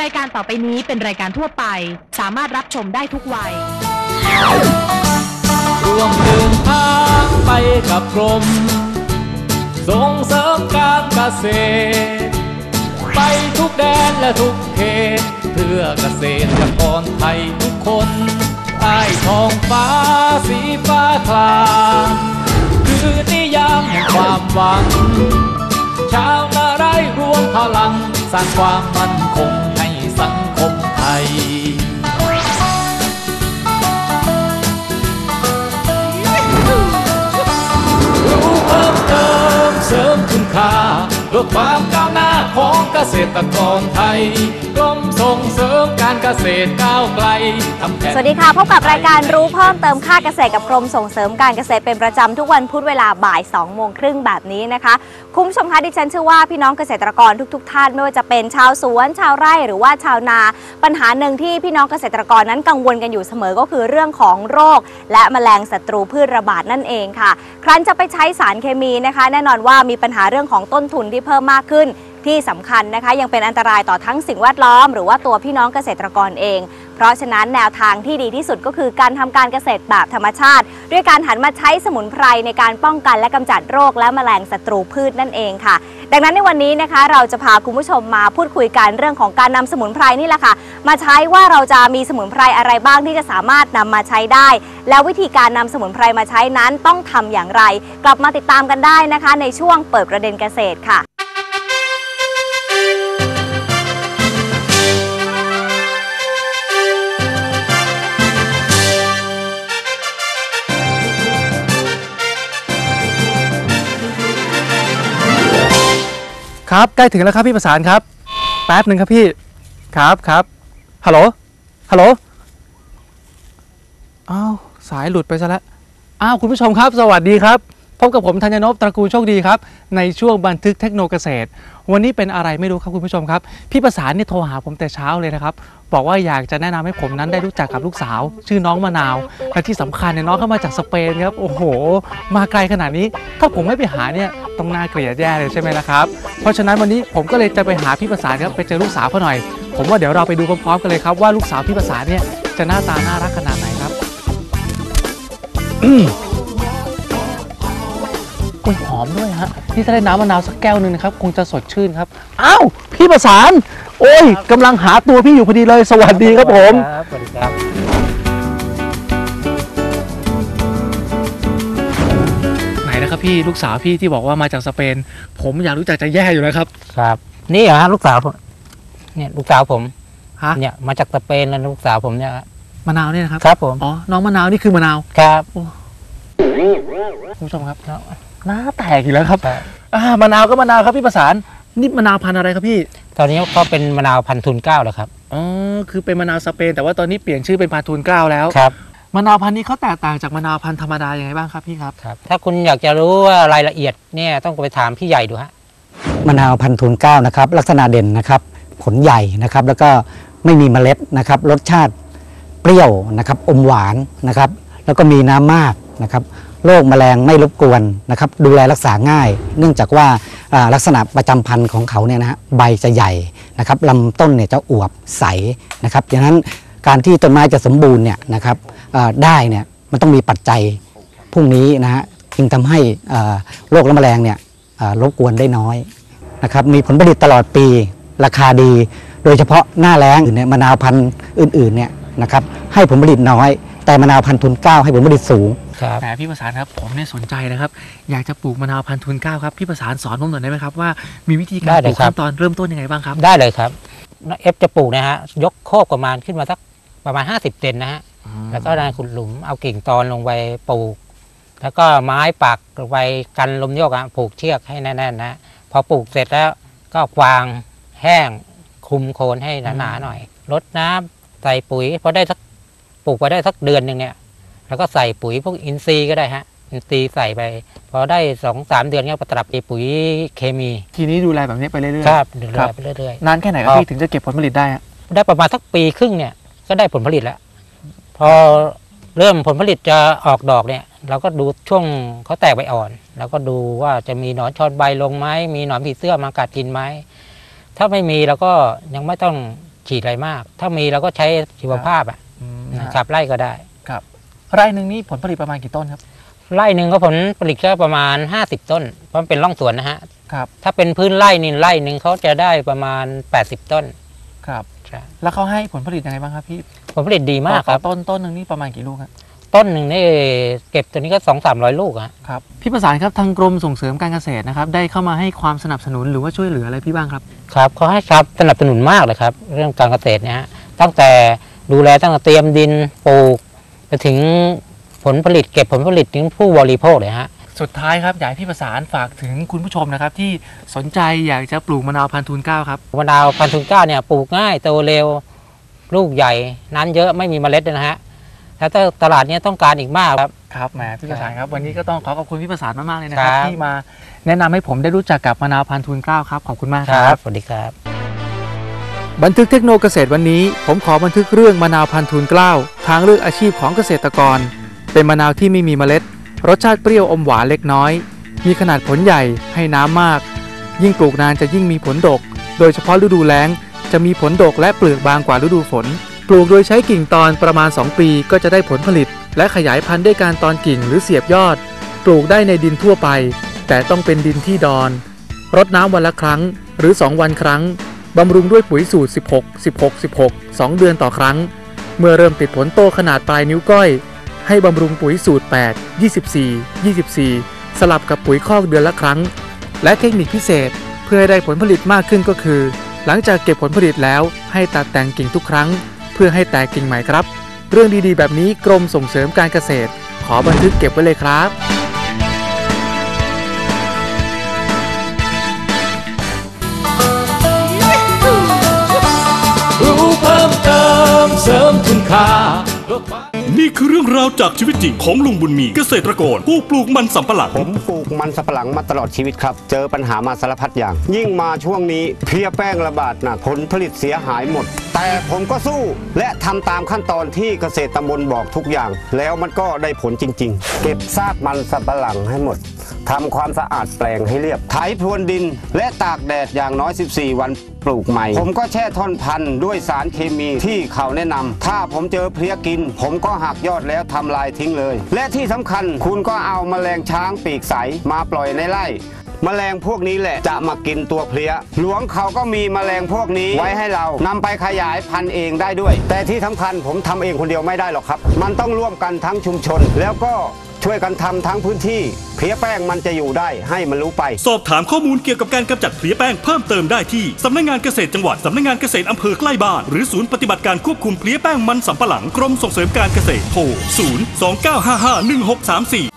รายการต่อไปนี้เป็นรายการทั่วไป สามารถรับชมได้ทุกวัย ร่วมเดินทางไปกับกรม ส่งเสริมการเกษตร ไปทุกแดนและทุกเขต เพื่อเกษตรกรไทยทุกคนใต้ท้องฟ้าสีฟ้าคลามคือนิยามแห่งความหวัง ชาวนาไร่รวมพลัง สร้างความมั่นคง เพื่อ ของเกษตรกรไทยกรมส่งเสริมการเกษตรก้าวไกลสวัสดีค่ะ พบกับรายการรู้เพิ่มเติมค่าเกษตรกับกรมส่งเสริมการเกษตรเป็นประจำทุกวันพุธเวลาบ่าย2โมงครึ่งแบบนี้นะคะคุณผู้ชมคะดิฉันเชื่อว่าพี่น้องเกษตรกรทุกๆท่านไม่ว่าจะเป็นชาวสวน ชาวไร่หรือว่าชาวนา ปัญหาหนึ่งที่พี่น้องเกษตรกรนั้นกังวลกันอยู่เสมอก็คือเรื่องของโรค และแมลงศัตรูพืชระบาดนั่นเองค่ะ ครั้นจะไปใช้สารเคมีนะคะ แน่นอนว่ามีปัญหาเรื่องของต้นทุนที่เพิ่มมากขึ้น ที่สำคัญนะคะ ยังเป็นอันตรายต่อทั้งสิ่งแวดล้อม หรือว่าตัวพี่น้องเกษตรกรเอง เพราะฉะนั้นแนวทางที่ดีที่สุดก็คือการทำการเกษตรแบบธรรมชาติ ด้วยการหันมาใช้สมุนไพรในการป้องกันและกำจัดโรคและแมลงศัตรูพืชนั่นเองค่ะ ดังนั้นในวันนี้นะคะ เราจะพาคุณผู้ชมมาพูดคุยกันเรื่องของการนำสมุนไพรนี่แหละค่ะ มาใช้ว่าเราจะมีสมุนไพรอะไรบ้างที่จะสามารถนำมาใช้ได้ แล้ววิธีการนำสมุนไพรมาใช้นั้นต้องทำอย่างไร กลับมาติดตามกันได้นะคะ ในช่วงเปิดประเด็นเกษตรค่ะ ครับใกล้ถึงแล้วครับพี่ประสานครับ แป๊บหนึ่งครับพี่ครับครับฮัลโหลฮัลโหลอ้าวสายหลุดไปซะแล้วอ้าวคุณผู้ชมครับ สวัสดีครับ พบกับผมธัญนพตระกูลโชคดีครับ ในช่วงบันทึกเทคโนเกษตร วันนี้เป็นอะไรไม่รู้ครับคุณผู้ชมครับ พี่ประสานเนี่ยโทรหาผมแต่เช้าเลยนะครับ บอกว่าอยากจะแนะนำให้ผมนั้นได้รู้จักกับลูกสาว ชื่อน้องมะนาว และที่สำคัญเนี่ยน้องเข้ามาจากสเปนครับ โอ้โห มาไกลขนาดนี้ ถ้าผมไม่ไปหาเนี่ยต้องน่าเกลียดแย่เลยใช่ไหมล่ะครับ เพราะฉะนั้นวันนี้ผมก็เลยจะไปหาพี่ประสานครับไปเจอลูกสาวเขาหน่อย ผมว่าเดี๋ยวเราไปดูพร้อมๆกันเลยครับว่าลูกสาวพี่ประสานเนี่ยจะหน้าตาน่ารักขนาดไหนครับ กล้วยหอมด้วยฮะนี่ถ้าได้น้ำมะนาวสักแก้วหนึ่งนะครับคงจะสดชื่นครับอ้าวพี่ประสาน โอ้ยกำลังหาตัวพี่อยู่พอดีเลย สวัสดีครับผม สวัสดีครับ ไหนนะครับพี่ลูกสาวพี่ที่บอกว่ามาจากสเปน ผมอยากรู้จักจะแย่อยู่แล้วครับ ครับ นี่เหรอฮะลูกสาวผมเนี่ยลูกสาวผมฮะ เนี่ยมาจากสเปนแล้วลูกสาวผมเนี่ยมะนาวเนี่ยนะครับครับผมอ๋อน้องมะนาวนี่คือมะนาวครับคุณผู้ชมครับ หน้าแตกอีกแล้วครับครับอ่ามะนาวก็มะนาวครับพี่ประสานนี่มะนาวพันธุ์อะไรครับพี่ ตอนนี้ก็เป็นมะนาวพันธุ์ทุนเกล้าแล้วครับอ๋อคือเป็นมะนาวสเปน แต่ว่าตอนนี้เปลี่ยนชื่อเป็นพันธุ์ทูนเกล้าแล้วครับมะนาวพันธุ์นี้เขาแตกต่างจากมะนาวพันธุ์ธรรมดายังไงบ้างครับพี่ครับครับ ถ้าคุณอยากจะรู้ว่ารายละเอียดเนี่ยต้องไปถามพี่ใหญ่ดูฮะมะนาวพันธุ์ทูนเกล้านะครับลักษณะเด่นนะครับ ผลใหญ่นะครับแล้วก็ไม่มีเมล็ดนะครับ รสชาติเปรี้ยวนะครับอมหวานนะครับ แล้วก็มีน้ำมากนะครับ โรคแมลงไม่รบกวนนะครับดูแลรักษาง่าย เนื่องจากว่าลักษณะประจำพันธุ์ของเขาเนี่ยนะฮะใบจะใหญ่นะครับลำต้นเนี่ยจะอวบใสนะครับดังนั้นการที่ต้นไม้จะสมบูรณ์เนี่ยนะครับได้เนี่ยมันต้องมีปัจจัยพวกนี้นะฮะจึงทำให้โรคและแมลงเนี่ยรบกวนได้น้อยนะครับมีผลผลิตตลอดปีราคาดี โดยเฉพาะหน้าแล้งเนี่ยมะนาวพันธุ์อื่นๆเนี่ยนะครับให้ผลผลิตน้อย แต่มะนาวพันธุ์ทุนเก้าให้ผลผลิตสูง ครับแหมพี่ประสานครับผมเนี่ยสนใจนะครับ อยากจะปลูกมะนาวพันธุ์ทูนเกล้าครับพี่ประสานสอนผมหน่อยได้ไหมครับว่ามีวิธีการได้ปเลยลูกครับขั้นตอนเริ่มต้นยังไงบ้างครับ ได้เลยครับเอฟจะปลูกนะฮะยกโคกประมาณขึ้นมาสักประมาณ 50เซนนะฮะแล้วก็ได้ขุดหลุมเอากิ่งตอนลงไปปลูก แล้วก็ไม้ปักลงไปกันลมโยกอะผูกเชือกให้แน่นๆนะพอปลูกเสร็จแล้วก็ฟางแห้งคลุมโคนให้หนาๆหน่อยรดน้ำใส่ปุ๋ยพอได้สักปลูกไปได้สักเดือนหนึ่งเนี่ย แล้วก็ใส่ปุ๋ยพวกอินทรีย์ก็ได้ฮะอินทรีย์ใส่ไป พอได้สองสามเดือนก็ปรับไปปุ๋ยเคมี ทีนี้ดูแลแบบนี้ไปเรื่อยครับเรื่ครัอยบๆไปเรื่อยๆนานแค่ไหนครับครับพี่ถึงจะเก็บผลผลิตได้อะๆได้ประมาณสักปีครึ่งเนี่ยก็ได้ผลผลิตแล้ว พอเริ่มผลผลิตจะออกดอกเนี่ย เราก็ดูช่วงเขาแตกใบอ่อน แล้วก็ดูว่าจะมีหนอนชอนใบลงไหมมีหนอนผีเสื้อมากัดกินไหมถ้าไม่มีเราก็ยังไม่ต้องฉีดอะไรมาก ถ้ามีเราก็ใช้ชีวภาพอะอืมนะครับไร่ก็ได้ครับ ไร่หนึ่งนี่ผลผลิตประมาณกี่ต้นครับ ไร่หนึ่งก็ผลผลิตก็ประมาณ 50 ต้น เพราะมันเป็นร่องสวนนะฮะ ครับ ถ้าเป็นพื้นไร่นี่ไร่หนึ่งเขาจะได้ประมาณ 80 ต้น ครับ ใช่ แล้วเขาให้ผลผลิตยังไงบ้างครับพี่ผลผลิตดีมากต่อครับต้นต้นหนึ่งนี่ประมาณกี่ลูกครับต้นหนึ่งนี่เก็บตัวนี้ก็สองสามร้อยลูกอะครับพี่ประสานครับทางกรมส่งเสริมการเกษตรนะครับ ได้เข้ามาให้ความสนับสนุนหรือว่าช่วยเหลืออะไรพี่บ้างครับครับเขาให้ครับสนับสนุนมากเลยครับ เรื่องการเกษตรเนี่ยฮะตั้งแต่ดูแลตั้งแต่เตรียมดินปลูก ไปถึงผลผลิตเก็บผลผลิตถึงผู้บริโภคเลยฮะสุดท้ายครับอยากให้พี่ประสานฝากถึงคุณผู้ชมนะครับ ที่สนใจอยากจะปลูกมะนาวพันธุ์ทูนเกล้าครับมะนาวพันธุ์ทุนเก้าเนี่ยปลูกง่ายโตเร็วลูกใหญ่น้ำเยอะไม่มีเมล็ดด้วยนะฮะแล้วถ้าตลาดเนี้ต้องการอีกมากครับครับแหมพี่ประสานครับวันนี้ก็ต้องขอขอบคุณพี่ประสานมากๆเลยนะครับครับที่มาแนะนำให้ผมได้รู้จักกับมะนาวพันธุ์ทูนเกล้าครับขอบคุณมากคครัรับบสวัสดีครับ บันทึกเทคโนโลเกษตรวันนี้ ผมขอบันทึกเรื่องมะนาวพันธุ์ทูนกล้าวทางเลือกอาชีพของเกษตรกร เป็นมะนาวที่ไม่มีเมล็ด รสชาติเปรี้ยวอมหวานเล็กน้อย มีขนาดผลใหญ่ให้น้ำมาก ยิ่งปลูกนานจะยิ่งมีผลดก โดยเฉพาะฤดูแล้ง จะมีผลดกและเปลือกบางกว่าฤดูฝน ปลูกโดยใช้กิ่งตอนประมาณ 2 ปีก็จะได้ผลผลิต และขยายพันธุ์ด้วยการตอนกิ่งหรือเสียบยอด ปลูกได้ในดินทั่วไป แต่ต้องเป็นดินที่ดอนรดน้ำวันละครั้งหรือ 2 วันครั้ง บำรุงด้วยปุ๋ยสูตร 16 16 16 2 เดือนต่อครั้ง เมื่อเริ่มติดผลโตขนาดปลายนิ้วก้อย ให้บำรุงปุ๋ยสูตร 8 24 24 สลับกับปุ๋ยคอกเดือนละครั้ง และเทคนิคพิเศษเพื่อให้ได้ผลผลิตมากขึ้นก็คือ หลังจากเก็บผลผลิตแล้วให้ตัดแต่งกิ่งทุกครั้ง เพื่อให้แตกกิ่งใหม่ครับ เรื่องดีๆ แบบนี้กรมส่งเสริมการเกษตร ขอบันทึกเก็บไว้เลยครับ เสริมคุณค่านี่คือเรื่องราวจากชีวิตจริงของลุงบุญมีเกษตรกรผู้ปลูกมันสำปะหลัง ผมปลูกมันสับปะหลังมาตลอดชีวิตครับ เจอปัญหามาสารพัดอย่าง ยิ่งมาช่วงนี้เพลียแป้งระบาดหนักผลผลิตเสียหายหมด แต่ผมก็สู้และทำตามขั้นตอนที่เกษตรตำบลบอกทุกอย่าง แล้วมันก็ได้ผลจริง ๆ เก็บซากมันสับปะหลังให้หมด ทำความสะอาดแปลงให้เรียบ ไถพรวนดิน และตากแดดอย่างน้อย 14 วันปลูกใหม่ ผมก็แช่ท่อนพันธุ์ด้วยสารเคมีที่เขาแนะนำ ถ้าผมเจอเพลี้ยกิน ผมก็หักยอดแล้วทำลายทิ้งเลย และที่สำคัญคุณก็เอาแมลงช้างปีกใสมาปล่อยในไร่มแมลงพวกนี้แหละจะมากินตัวเพลี้ย หลวงเขาก็มีมแมลงพวกนี้ไว้ให้เรานำไปขยายพันธุ์เองได้ด้วย แต่ที่สำคัญผมทำเองคนเดียวไม่ได้หรอกครับ มันต้องร่วมกันทั้งชุมชน แล้วก็ ช่วยกันทำทั้งพื้นที่เพลี้ยแป้งมันจะอยู่ได้ให้มันรู้ไป สอบถามข้อมูลเกี่ยวกับการกำจัดเพลี้ยแป้งเพิ่มเติมได้ที่สำนักงานเกษตรจังหวัดสำนักงานเกษตรอำเภอใกล้บ้าน หรือศูนย์ปฏิบัติการควบคุมเพลี้ยแป้งมันสำปะหลังกรมส่งเสริมการเกษตรโทร 0 2 9 5 5 1 6 3 4